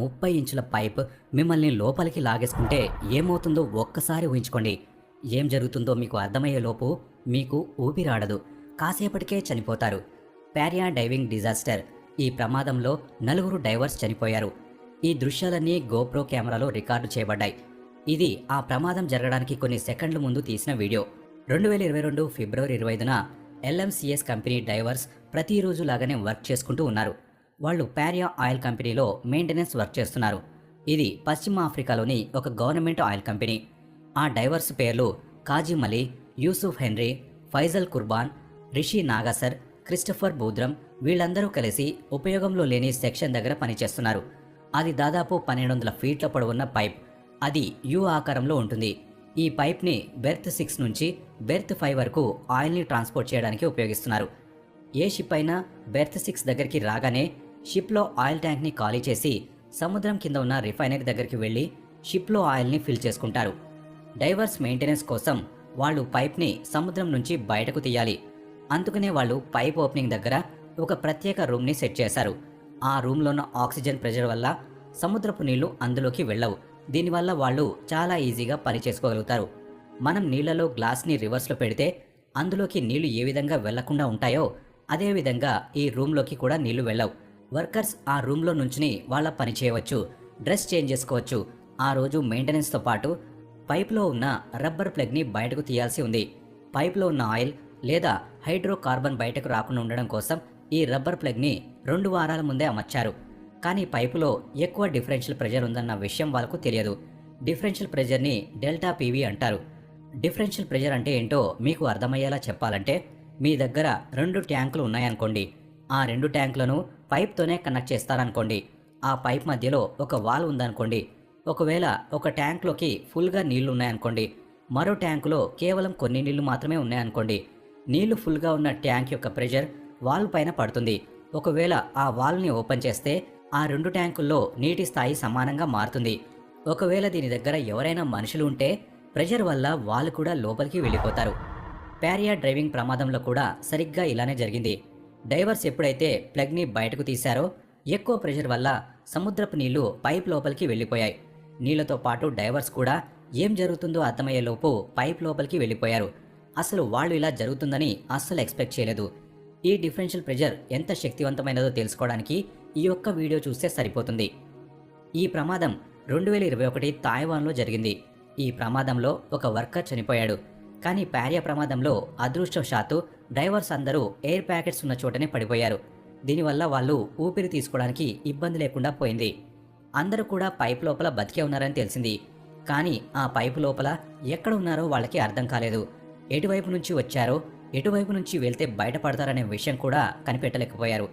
ముప్పై ఇంచుల పైప్ మిమ్మల్ని లోపలికి లాగేసుకుంటే ఏమవుతుందో ఒక్కసారి ఊహించుకోండి. ఏం జరుగుతుందో మీకు అర్థమయ్యే లోపు మీకు ఊపిరాడదు కాసేపటికే చనిపోతారు. Paria diving disaster. ఈ ప్రమాదంలో నలుగురు డైవర్స్ చనిపోయారు. ఈ దృశ్యాలన్నీ గోప్రో కెమెరాలో రికార్డు చేయబడ్డాయి. ఇది ఆ ప్రమాదం జరగడానికి కొన్ని సెకండ్ల ముందు తీసిన వీడియో. రెండు వేల ఇరవై రెండు ఫిబ్రవరి ఇరవై ఐదున ఎల్ఎంసిఎస్ కంపెనీ డైవర్స్ ప్రతిరోజు లాగానే వర్క్ చేసుకుంటూ ఉన్నారు. వాళ్ళు ప్యారియా ఆయిల్ కంపెనీలో మెయింటెనెన్స్ వర్క్ చేస్తున్నారు. ఇది పశ్చిమ ఆఫ్రికాలోని ఒక గవర్నమెంట్ ఆయిల్ కంపెనీ. ఆ డైవర్స్ పేర్లు కాజీ అలీ యూసుఫ్ హెన్రీ ఫైజల్ కుర్బాన్ రిషి నాగాసర్ క్రిస్టఫర్ బూద్రం వీళ్ళందరూ కలిసి ఉపయోగంలో లేని సెక్షన్ దగ్గర పనిచేస్తున్నారు. అది దాదాపు పన్నెండు వందల ఫీట్ల పొడవున్న పైప్. అది యు ఆకారంలో ఉంటుంది. ఈ పైప్ని బెర్త్ సిక్స్ నుంచి బెర్త్ ఫైవ్ వరకు ఆయిల్ని ట్రాన్స్పోర్ట్ చేయడానికి ఉపయోగిస్తున్నారు. ఏ షిప్ అయినా బెర్త్ సిక్స్ దగ్గరికి రాగానే షిప్లో ఆయిల్ ట్యాంక్ని ఖాళీ చేసి సముద్రం కింద ఉన్న రిఫైనరీ దగ్గరికి వెళ్ళి షిప్లో ఆయిల్ని ఫిల్ చేసుకుంటారు. డైవర్స్ మెయింటెనెన్స్ కోసం వాళ్ళు పైప్ని సముద్రం నుంచి బయటకు తీయాలి. అందుకనే వాళ్ళు పైప్ ఓపెనింగ్ దగ్గర ఒక ప్రత్యేక రూమ్ని సెట్ చేశారు. ఆ రూమ్లో ఉన్న ఆక్సిజన్ ప్రెషర్ వల్ల సముద్రపు నీళ్ళు అందులోకి వెళ్ళవు. దీనివల్ల వాళ్ళు చాలా ఈజీగా పని చేసుకోగలుగుతారు. మనం నీళ్ళలో గ్లాస్ని రివర్స్లో పెడితే అందులోకి నీళ్ళు ఏ విధంగా వెళ్ళకుండా ఉంటాయో అదేవిధంగా ఈ రూమ్లోకి కూడా నీళ్ళు వెళ్ళవు. వర్కర్స్ ఆ రూమ్లో నుంచుని వాళ్ళ పని చేయవచ్చు డ్రెస్ చేంజ్ చేసుకోవచ్చు. ఆ రోజు మెయింటెనెన్స్తో పాటు పైప్లో ఉన్న రబ్బర్ ప్లగ్ని బయటకు తీయాల్సి ఉంది. పైప్లో ఉన్న ఆయిల్ లేదా హైడ్రోకార్బన్ బయటకు రాకుండా ఉండడం కోసం ఈ రబ్బర్ ప్లగ్ని రెండు వారాల ముందే అమర్చారు. కానీ పైపులో ఎక్కువ డిఫరెన్షియల్ ప్రెజర్ ఉందన్న విషయం వాళ్ళకు తెలియదు. డిఫరెన్షియల్ ప్రెజర్ని డెల్టా పీవీ అంటారు. డిఫరెన్షియల్ ప్రెజర్ అంటే ఏంటో మీకు అర్థమయ్యేలా చెప్పాలంటే మీ దగ్గర రెండు ట్యాంకులు ఉన్నాయనుకోండి. ఆ రెండు ట్యాంకులను పైప్తోనే కనెక్ట్ చేస్తారనుకోండి. ఆ పైప్ మధ్యలో ఒక వాల్ ఉందనుకోండి. ఒకవేళ ఒక ట్యాంక్లోకి ఫుల్గా నీళ్ళు ఉన్నాయనుకోండి మరో ట్యాంకులో కేవలం కొన్ని నీళ్ళు మాత్రమే ఉన్నాయనుకోండి. నీళ్ళు ఫుల్గా ఉన్న ట్యాంక్ యొక్క ప్రెషర్ వాల్ పైన పడుతుంది. ఒకవేళ ఆ వాల్ని ఓపెన్ చేస్తే ఆ రెండు ట్యాంకుల్లో నీటి స్థాయి సమానంగా మారుతుంది. ఒకవేళ దీని దగ్గర ఎవరైనా మనుషులు ఉంటే ప్రెషర్ వల్ల వాళ్ళు కూడా లోపలికి వెళ్ళిపోతారు. ప్యారియా డ్రైవింగ్ ప్రమాదంలో కూడా సరిగ్గా ఇలానే జరిగింది. డైవర్స్ ఎప్పుడైతే ప్లగ్ని బయటకు తీశారో ఎక్కువ ప్రెషర్ వల్ల సముద్రపు నీళ్ళు పైప్ లోపలికి వెళ్ళిపోయాయి. నీళ్ళతో పాటు డైవర్స్ కూడా ఏం జరుగుతుందో అర్థమయ్యేలోపు పైప్ లోపలికి వెళ్ళిపోయారు. అసలు వాళ్ళు ఇలా జరుగుతుందని అస్సలు ఎక్స్పెక్ట్ చేయలేదు. ఈ డిఫరెన్షియల్ ప్రెషర్ ఎంత శక్తివంతమైనదో తెలుసుకోవడానికి ఈ యొక్క వీడియో చూస్తే సరిపోతుంది. ఈ ప్రమాదం రెండు వేల ఇరవై ఒకటి తాయివాన్లో జరిగింది. ఈ ప్రమాదంలో ఒక వర్కర్ చనిపోయాడు. కానీ భార్య ప్రమాదంలో అదృష్టవశాత్తు డ్రైవర్స్ అందరూ ఎయిర్ ప్యాకెట్స్ ఉన్న చోటనే పడిపోయారు. దీనివల్ల వాళ్ళు ఊపిరి తీసుకోవడానికి ఇబ్బంది లేకుండా పోయింది. అందరూ కూడా పైప్ లోపల బతికే ఉన్నారని తెలిసింది. కానీ ఆ పైపు లోపల ఎక్కడ ఉన్నారో వాళ్ళకి అర్థం కాలేదు. ఎటువైపు నుంచి వచ్చారో ఎటువైపు నుంచి వెళ్తే బయటపడతారనే విషయం కూడా కనిపెట్టలేకపోయారు.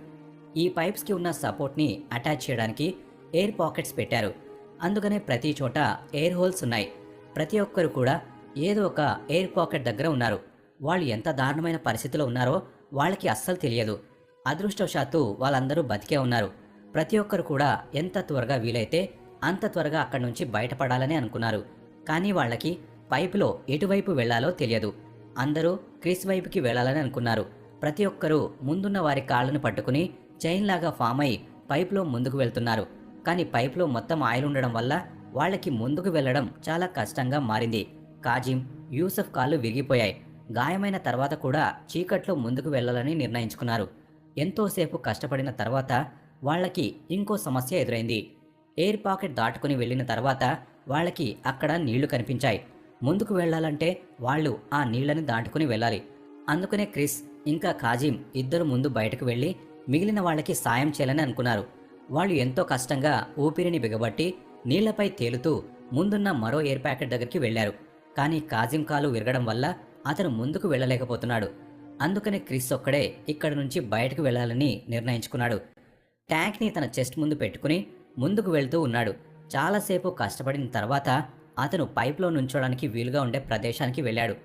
ఈ పైప్స్కి ఉన్న సపోర్ట్ని అటాచ్ చేయడానికి ఎయిర్ పాకెట్స్ పెట్టారు. అందుకనే ప్రతి చోట ఎయిర్ హోల్స్ ఉన్నాయి. ప్రతి ఒక్కరు కూడా ఏదో ఒక ఎయిర్ పాకెట్ దగ్గర ఉన్నారు. వాళ్ళు ఎంత దారుణమైన పరిస్థితిలో ఉన్నారో వాళ్ళకి అస్సలు తెలియదు. అదృష్టవశాత్తు వాళ్ళందరూ బతికే ఉన్నారు. ప్రతి ఒక్కరు కూడా ఎంత త్వరగా వీలైతే అంత త్వరగా అక్కడి నుంచి బయటపడాలని అనుకున్నారు. కానీ వాళ్ళకి పైపులో ఎటువైపు వెళ్ళాలో తెలియదు. అందరూ క్రిస్ వైపుకి వెళ్ళాలని అనుకున్నారు. ప్రతి ఒక్కరూ ముందున్న వారి కాళ్ళను పట్టుకుని చైన్ లాగా ఫామ్ అయి పైపులో ముందుకు వెళ్తున్నారు. కానీ పైపులో మొత్తం ఆయిల్ ఉండడం వల్ల వాళ్ళకి ముందుకు వెళ్ళడం చాలా కష్టంగా మారింది. కాజిం యూసఫ్ కాళ్ళు విరిగిపోయాయి. గాయమైన తర్వాత కూడా చీకట్లో ముందుకు వెళ్ళాలని నిర్ణయించుకున్నారు. ఎంతోసేపు కష్టపడిన తర్వాత వాళ్ళకి ఇంకో సమస్య ఎదురైంది. ఎయిర్ పాకెట్ దాటుకుని వెళ్ళిన తర్వాత వాళ్ళకి అక్కడ నీళ్ళు కనిపించాయి. ముందుకు వెళ్ళాలంటే వాళ్ళు ఆ నీళ్ళను దాటుకుని వెళ్ళాలి. అందుకనే క్రిస్ ఇంకా కాజిం ఇద్దరు ముందు బయటకు వెళ్ళి మిగిలిన వాళ్ళకి సాయం చేయాలని అనుకున్నారు. వాళ్ళు ఎంతో కష్టంగా ఊపిరిని బిగబట్టి నీళ్ళపై తేలుతూ ముందున్న మరో ఎయిర్ ప్యాకెట్ దగ్గరికి వెళ్ళారు కానీ కాజిం కాలు విరగడం వల్ల అతను ముందుకు వెళ్ళలేకపోతున్నాడు. అందుకనే క్రిస్ ఒక్కడే ఇక్కడి నుంచి బయటకు వెళ్ళాలని నిర్ణయించుకున్నాడు. ట్యాంక్ని తన చెస్ట్ ముందు పెట్టుకుని ముందుకు వెళ్తూ ఉన్నాడు. చాలాసేపు కష్టపడిన తర్వాత అతను పైప్లో నుంచోడానికి వీలుగా ఉండే ప్రదేశానికి వెళ్ళాడు.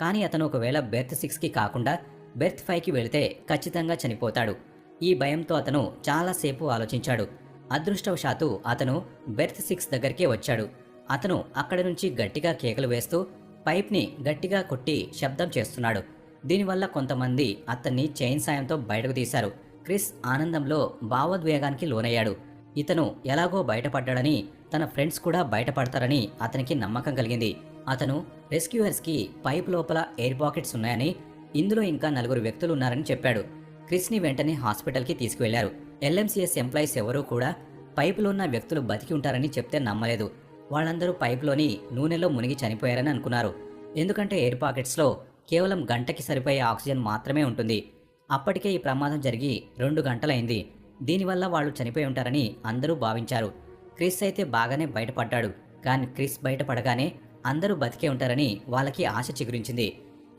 కానీ అతను ఒకవేళ బెర్త్ సిక్స్కి కాకుండా బెర్త్ ఫైవ్కి వెళితే ఖచ్చితంగా చనిపోతాడు. ఈ భయంతో అతను చాలాసేపు ఆలోచించాడు. అదృష్టవశాత్తు అతను బెర్త్ సిక్స్ దగ్గరికే వచ్చాడు. అతను అక్కడి నుంచి గట్టిగా కేకలు వేస్తూ పైప్ని గట్టిగా కొట్టి శబ్దం చేస్తున్నాడు. దీనివల్ల కొంతమంది అతన్ని చైన్ సాయంతో బయటకు తీశారు. క్రిస్ ఆనందంలో భావోద్వేగానికి లోనయ్యాడు. ఇతను ఎలాగో బయటపడ్డాడని తన ఫ్రెండ్స్ కూడా బయటపడతారని అతనికి నమ్మకం కలిగింది. అతను రెస్క్యూయర్స్కి పైప్ లోపల ఎయిర్ పాకెట్స్ ఉన్నాయని ఇందులో ఇంకా నలుగురు వ్యక్తులు ఉన్నారని చెప్పాడు. క్రిస్ని వెంటనే హాస్పిటల్కి తీసుకువెళ్ళారు. ఎల్ఎంసీఎస్ ఎంప్లాయీస్ ఎవరూ కూడా పైపులో ఉన్న వ్యక్తులు బతికి ఉంటారని చెప్తే నమ్మలేదు. వాళ్ళందరూ పైప్లోని నూనెలో మునిగి చనిపోయారని అనుకున్నారు. ఎందుకంటే ఎయిర్ పాకెట్స్లో కేవలం గంటకి సరిపోయే ఆక్సిజన్ మాత్రమే ఉంటుంది. అప్పటికే ఈ ప్రమాదం జరిగి రెండు గంటలైంది. దీనివల్ల వాళ్ళు చనిపోయి ఉంటారని అందరూ భావించారు. క్రిస్ అయితే బాగానే బయటపడ్డాడు. కానీ క్రిస్ బయటపడగానే అందరూ బతికే ఉంటారని వాళ్ళకి ఆశ చిగురించింది.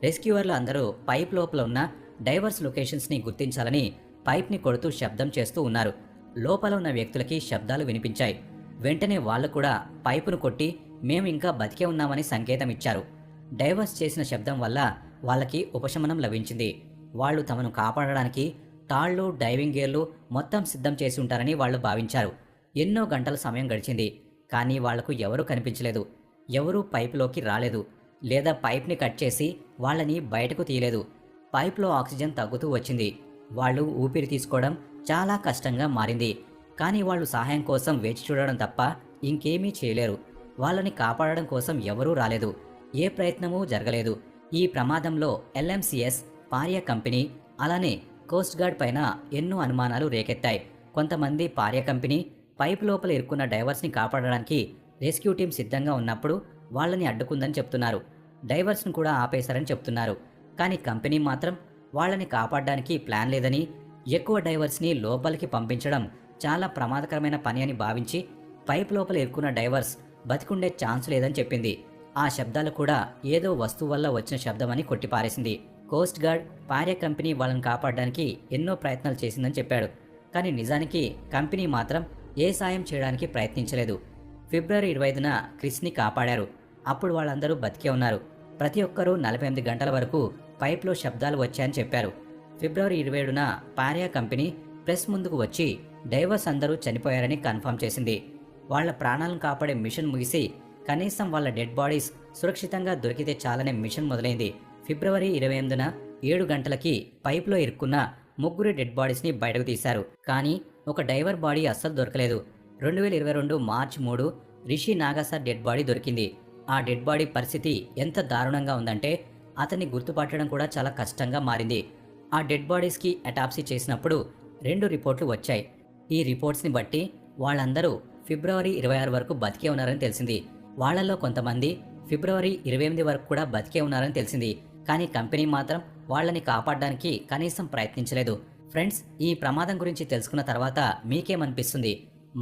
రెస్క్యూవర్లు అందరూ పైప్ లోపల ఉన్న డైవర్స్ లొకేషన్స్ని గుర్తించాలని పైప్ని కొడుతూ శబ్దం చేస్తూ ఉన్నారు. లోపల ఉన్న వ్యక్తులకి శబ్దాలు వినిపించాయి. వెంటనే వాళ్ళు కూడా పైపును కొట్టి మేము ఇంకా బతికే ఉన్నామని సంకేతం ఇచ్చారు డైవర్స్ చేసిన శబ్దం వల్ల వాళ్ళకి ఉపశమనం లభించింది. వాళ్ళు తమను కాపాడడానికి తాళ్ళు డైవింగ్ గేర్లు మొత్తం సిద్ధం చేసి ఉంటారని వాళ్ళు భావించారు. ఎన్నో గంటల సమయం గడిచింది. కానీ వాళ్ళకు ఎవరూ కనిపించలేదు. ఎవరూ పైపులోకి రాలేదు. లేదా పైప్ని కట్ చేసి వాళ్ళని బయటకు తీయలేదు. పైప్లో ఆక్సిజన్ తగ్గుతూ వచ్చింది. వాళ్ళు ఊపిరి తీసుకోవడం చాలా కష్టంగా మారింది. కానీ వాళ్ళు సహాయం కోసం వేచి చూడడం తప్ప ఇంకేమీ చేయలేరు. వాళ్ళని కాపాడడం కోసం ఎవరూ రాలేదు. ఏ ప్రయత్నమూ జరగలేదు. ఈ ప్రమాదంలో ఎల్ఎంసిఎస్ పార్య కంపెనీ అలానే కోస్ట్ గార్డ్ పైన ఎన్నో అనుమానాలు రేకెత్తాయి. కొంతమంది పార్య కంపెనీ పైప్ లోపల ఇరుక్కున్న డైవర్స్ని కాపాడడానికి రెస్క్యూ టీం సిద్ధంగా ఉన్నప్పుడు వాళ్ళని అడ్డుకుందని చెప్తున్నారు. డైవర్స్ను కూడా ఆపేశారని చెప్తున్నారు. కానీ కంపెనీ మాత్రం వాళ్ళని కాపాడడానికి ప్లాన్ లేదని ఎక్కువ డైవర్స్ని లోపలికి పంపించడం చాలా ప్రమాదకరమైన పని అని భావించి పైప్ లోపల ఇరుక్కున్న డైవర్స్ బతికుండే ఛాన్స్ లేదని చెప్పింది. ఆ శబ్దాలు కూడా ఏదో వస్తువు వల్ల వచ్చిన శబ్దమని కొట్టిపారేసింది. కోస్ట్ గార్డ్ పార్య కంపెనీ వాళ్ళని కాపాడడానికి ఎన్నో ప్రయత్నాలు చేసిందని చెప్పాడు. కానీ నిజానికి కంపెనీ మాత్రం ఏ సాయం చేయడానికి ప్రయత్నించలేదు. ఫిబ్రవరి ఇరవై ఐదున క్రిస్ని కాపాడారు. అప్పుడు వాళ్ళందరూ బతికే ఉన్నారు. ప్రతి ఒక్కరూ నలభై ఎనిమిది గంటల వరకు పైప్లో శబ్దాలు వచ్చాయని చెప్పారు. ఫిబ్రవరి ఇరవై ఏడున పార్యా కంపెనీ ప్రెస్ ముందుకు వచ్చి డైవర్స్ అందరూ చనిపోయారని కన్ఫర్మ్ చేసింది. వాళ్ళ ప్రాణాలను కాపాడే మిషన్ ముగిసి కనీసం వాళ్ళ డెడ్ బాడీస్ సురక్షితంగా దొరికితే చాలనే మిషన్ మొదలైంది. ఫిబ్రవరి ఇరవై ఎనిమిదిన ఏడు గంటలకి పైప్లో ఇరుక్కున్న ముగ్గురు డెడ్ బాడీస్ని బయటకు తీశారు. కానీ ఒక డైవర్ బాడీ అస్సలు దొరకలేదు. రెండు వేల ఇరవై రెండు మార్చి మూడు రిషి నాగాసార్ డెడ్ బాడీ దొరికింది. ఆ డెడ్ బాడీ పరిస్థితి ఎంత దారుణంగా ఉందంటే అతన్ని గుర్తుపట్టడం కూడా చాలా కష్టంగా మారింది. ఆ డెడ్ బాడీస్కి అటాప్సీ చేసినప్పుడు రెండు రిపోర్ట్లు వచ్చాయి. ఈ రిపోర్ట్స్ని బట్టి వాళ్ళందరూ ఫిబ్రవరి ఇరవై ఆరు వరకు బతికే ఉన్నారని తెలిసింది. వాళ్ళల్లో కొంతమంది ఫిబ్రవరి ఇరవై ఎనిమిది వరకు కూడా బతికే ఉన్నారని తెలిసింది. కానీ కంపెనీ మాత్రం వాళ్ళని కాపాడడానికి కనీసం ప్రయత్నించలేదు. ఫ్రెండ్స్ ఈ ప్రమాదం గురించి తెలుసుకున్న తర్వాత మీకేమనిపిస్తుంది?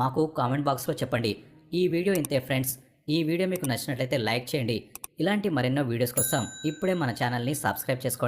మాకు కామెంట్ బాక్స్లో చెప్పండి. ఈ వీడియో ఇంతే ఫ్రెండ్స్. ఈ వీడియో మీకు నచ్చినట్లయితే లైక్ చేయండి. ఇలాంటి మరెన్నో వీడియోస్ కోసం ఇప్పుడే మన ఛానల్ని సబ్స్క్రైబ్ చేసుకోండి.